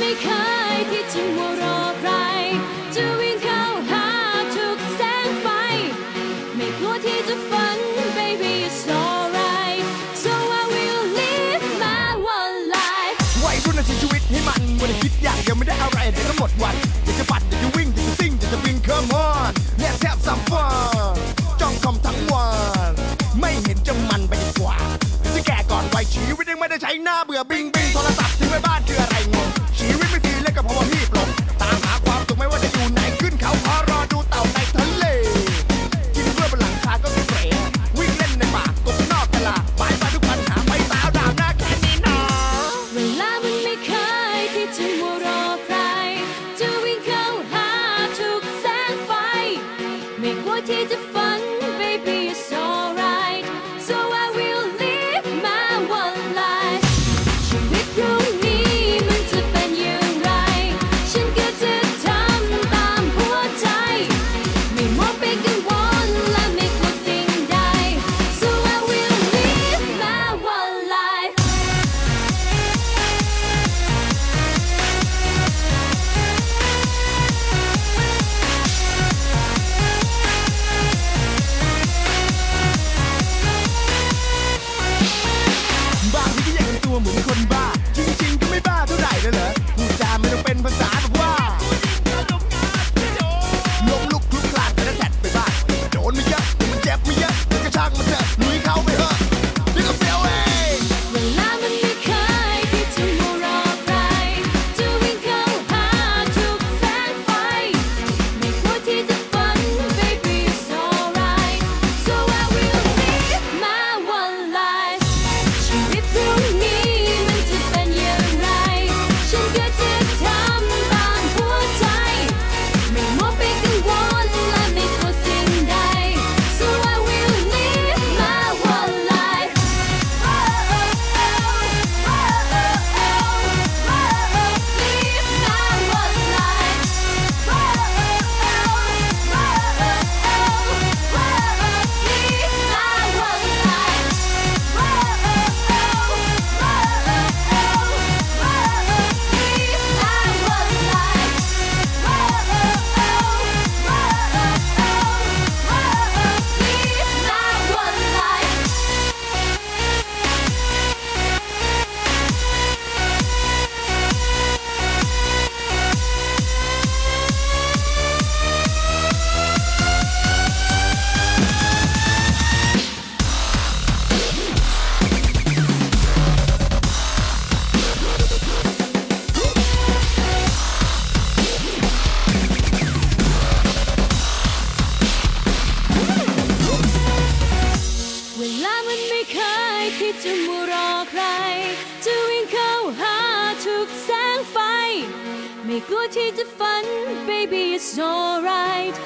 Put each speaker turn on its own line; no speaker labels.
ไม่เคยคิดถึงว่ารอใคร จะวิ่งเข้าหาทุกแสงไฟ ไม่กลัวที่จะฝัน baby it's alright so I will live my one life
วัยรุ่นใช้ชีวิตให้มันวันคิดอยากยังไม่ได้อะไรเดี๋ยวก็หมดวันอยจะปัดอยจะวิ่งอยจะซิ่งอยจะบิน come on let's have some fun จ้องคอมทั้งวันไม่เห็นจะมันไปดีกว่าจะแก่ก่อนวัยชีวิตยังไม่ได้ใช้หน้าเบื่อบิงบิง to fight. มี吧。 จะ
มัวรอใคร จะวิ่งเข้าหาทุกแสงไฟ ไม่กลัวที่จะฝัน baby it's alright